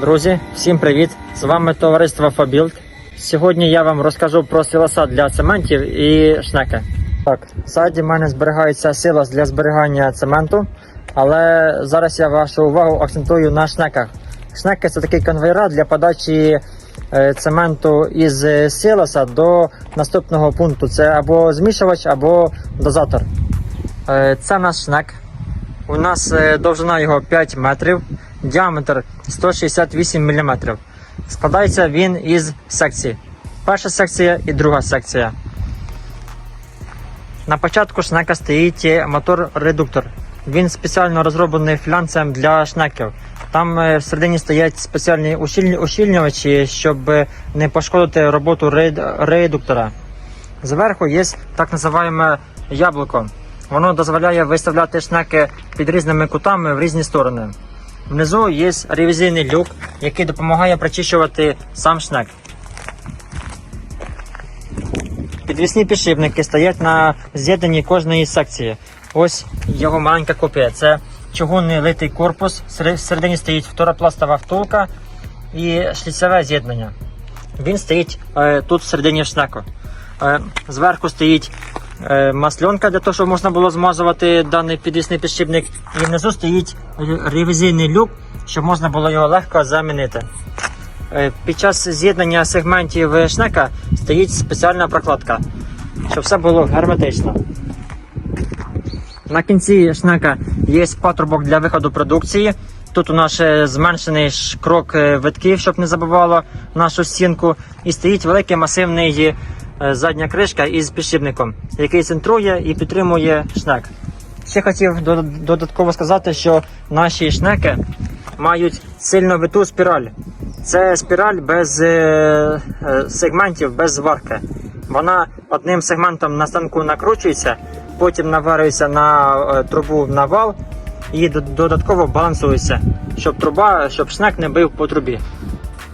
Друзі, всім привіт! З вами товариство Фабілд. Сьогодні я вам розкажу про силоса для цементів і шнеки. Так, ззаді в мене зберігається силос для зберігання цементу, але зараз я вашу увагу акцентую на шнеках. Шнеки це такий конвейер для подачі е, цементу із е, силоса до наступного пункту. Це або змішувач, або дозатор. Е, Це наш шнек. У нас довжина його 5 метрів, діаметр 168 мм. Складається він із секцій. Перша секція і друга секція. На початку шнека стоїть мотор-редуктор. Він спеціально розроблений флянцем для шнеків. Там е, всередині стоять спеціальні ущільнювачі, щоб е, не пошкодити роботу редуктора. Зверху є так називаємо яблуко. Воно дозволяє виставляти шнеки під різними кутами в різні сторони. Внизу є ревізійний люк, який допомагає прочищувати сам шнек. Підвісні підшипники стоять на з'єднанні кожної секції. Ось його маленька копія. Це чугунний литий корпус. Всере- Всередині стоїть второпластова втулка і шліцеве з'єднання. Він стоїть е, тут всередині шнеку. Е, зверху стоїть масленка для того, щоб можна було змазувати даний підвісний підшипник. І внизу стоїть ревізійний люк, щоб можна було його легко замінити. Е, Під час з'єднання сегментів шнека стоїть спеціальна прокладка, щоб все було герметично. На кінці шнека є патрубок для виходу продукції. Тут у нас зменшений крок е, витків, щоб не забивало нашу стінку. І стоїть великий масивний е, задня кришка із підшипником, який центрує і підтримує шнек. Ще хотів додатково сказати, що наші шнеки мають сильно виту спіраль. Це спіраль без е, е, сегментів, без зварки. Вона одним сегментом на станку накручується, потім наварюється на е, трубу на вал і додатково балансується, щоб труба, щоб шнек не бив по трубі.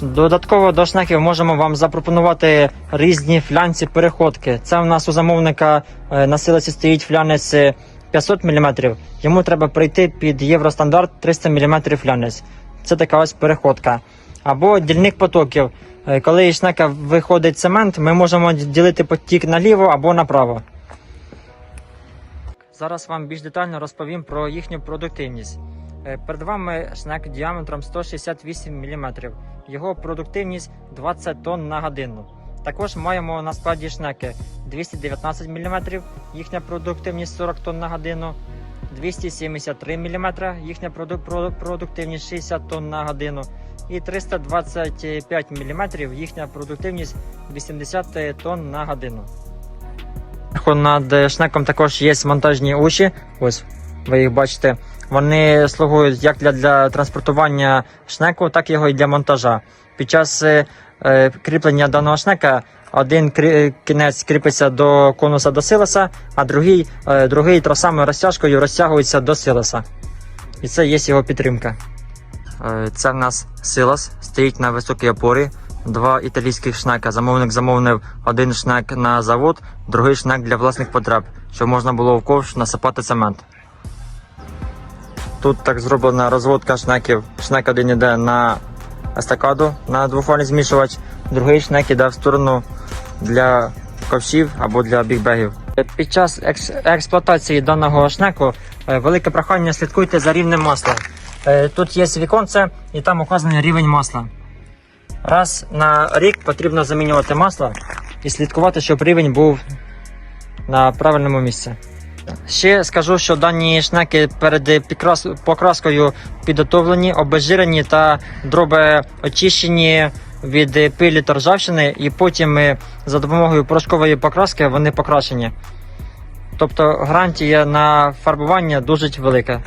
Додатково до шнеків можемо вам запропонувати різні флянці переходки. Це у нас у замовника е, на силиці стоїть флянець е, 500 мм. Йому треба прийти під євростандарт 300 мм флянець. Це така ось переходка. Або дільник потоків. Е, Коли із шнека виходить цемент, ми можемо ділити потік наліво або направо. Зараз вам більш детально розповім про їхню продуктивність. Е, Перед вами шнек діаметром 168 мм. Його продуктивність 20 тонн на годину. Також маємо на складі шнеки 219 мм, їхня продуктивність 40 тонн на годину, 273 мм, їхня продуктивність 60 тонн на годину, і 325 мм, їхня продуктивність 80 тонн на годину. Над шнеком також є монтажні уші. Ось ви їх бачите. Вони слугують як для, для транспортування шнеку, так його і для монтажа. Під час е, е, кріплення даного шнека один крі- кінець кріпиться до конуса до силоса, а другий, е, другий тросами розтяжкою розтягується до силоса. І це є його підтримка. Е, Це в нас силос, стоїть на високій опорі. Два італійських шнека. Замовник замовив один шнек на завод, другий шнек для власних потреб, щоб можна було в ковш насипати цемент. Тут так зроблена розводка шнеків. Шнек один йде на естакаду на двофальний змішувач, другий шнек іде в сторону для ковшів або для бігбегів. Під час екс- експлуатації даного шнеку е, велике прохання слідкуйте за рівнем масла. Е, Тут є віконце і там указаний рівень масла. Раз на рік потрібно замінювати масло і слідкувати, щоб рівень був на правильному місці. Ще скажу, що дані шнеки перед покраскою підготовлені, обезжирені та дроби очищені від пилі та ржавчини, і потім е, за допомогою порошкової покраски вони покрашені. Тобто гарантія на фарбування дуже велика.